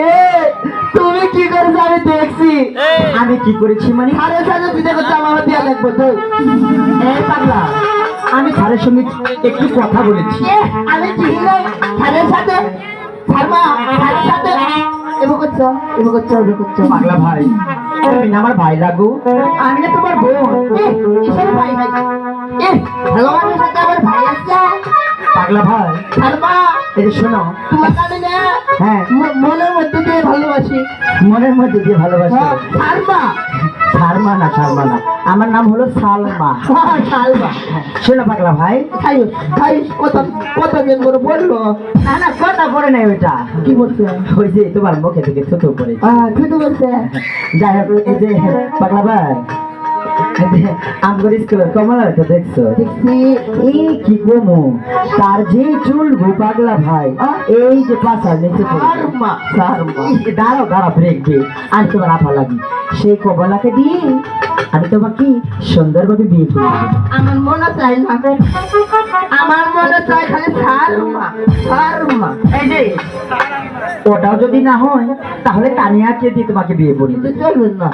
এ তুমি কি করেছ? আমি দেখছি। আমি কি করেছি? মানে আরে সাথে তুই দেখো জামা দিয়া দেখব তো এই পাগলা আমি স্যারের সঙ্গে একটু কথা বলেছি। আমি ঠিক সাথে? সাথে শর্মা সাথে সাথে? এবার করছ এবার করছ এবার করছ। পাগলা ভাই তুমি না আমার ভাই লাগো? আমি না তোমার বোন। ভাই ভাই এ ভগবানের সাথে আমার ভাই আছে। পাগলা ভাই। শর্মা এই যে শোনো। না হ্যাঁ। মনের মধ্যে দিয়ে ভালোবাসি। মনের মধ্যে দিয়ে ভালোবাসি। হ্যাঁ, শর্মা না সালমা না। আমার নাম হলো সালমা। হ্যাঁ, শর্মা শোনো পাগলা ভাই। খাইস খাইস কত কত দিন করে বলল? না না কথা পড়ে নাই ওইটা। কি বলছে? ওই যে তোমার মুখে থেকে ছোট করে বলছে যাই হোক এই যে পাগলা ভাই। আমগর স্কুলের কমলা তো দেখছ? দেখছি। এই কি কমু? তার যে চুল গো পাগলা ভাই এই যে পাশার নিচে দাঁড়াও ব্রেক আর তোমার আফা লাগি। সেই কমলাকে দিয়ে আমি তোমাকে সুন্দরভাবে বিয়ে করি আমার মনে চাই না আমার মনে চাই খালি এই যে। ওটাও যদি না হয় তাহলে কানিয়াকে দিয়ে তোমাকে বিয়ে করি কিন্তু চলবে না।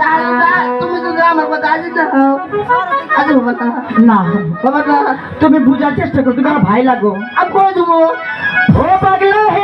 তা- তুমি যদি আমার কথা আজ দাও আজ বাবা না না বাবা না তুমি বুঝার চেষ্টা করো তুমি আমার ভাই লাগো। আমি করে দেবো। ও পাগলা হে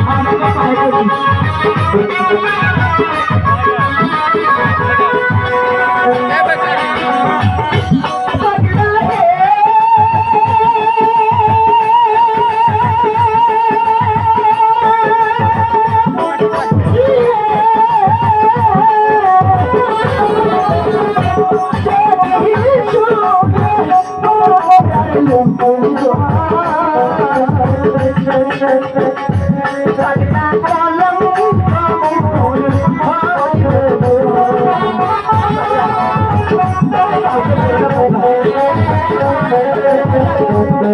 Thank you.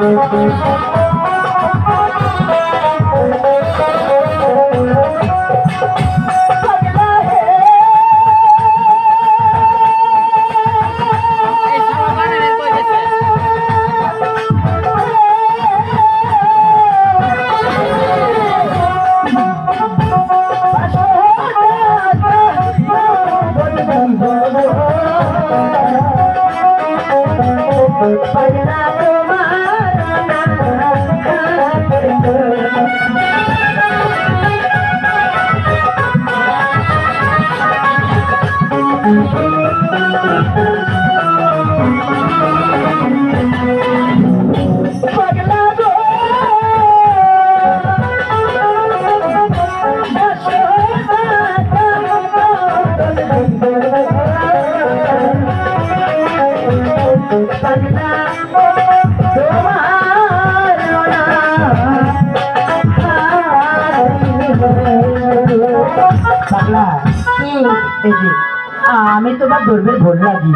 পাগলা এই যে আমি তোমার ধরবে ভোর লাগি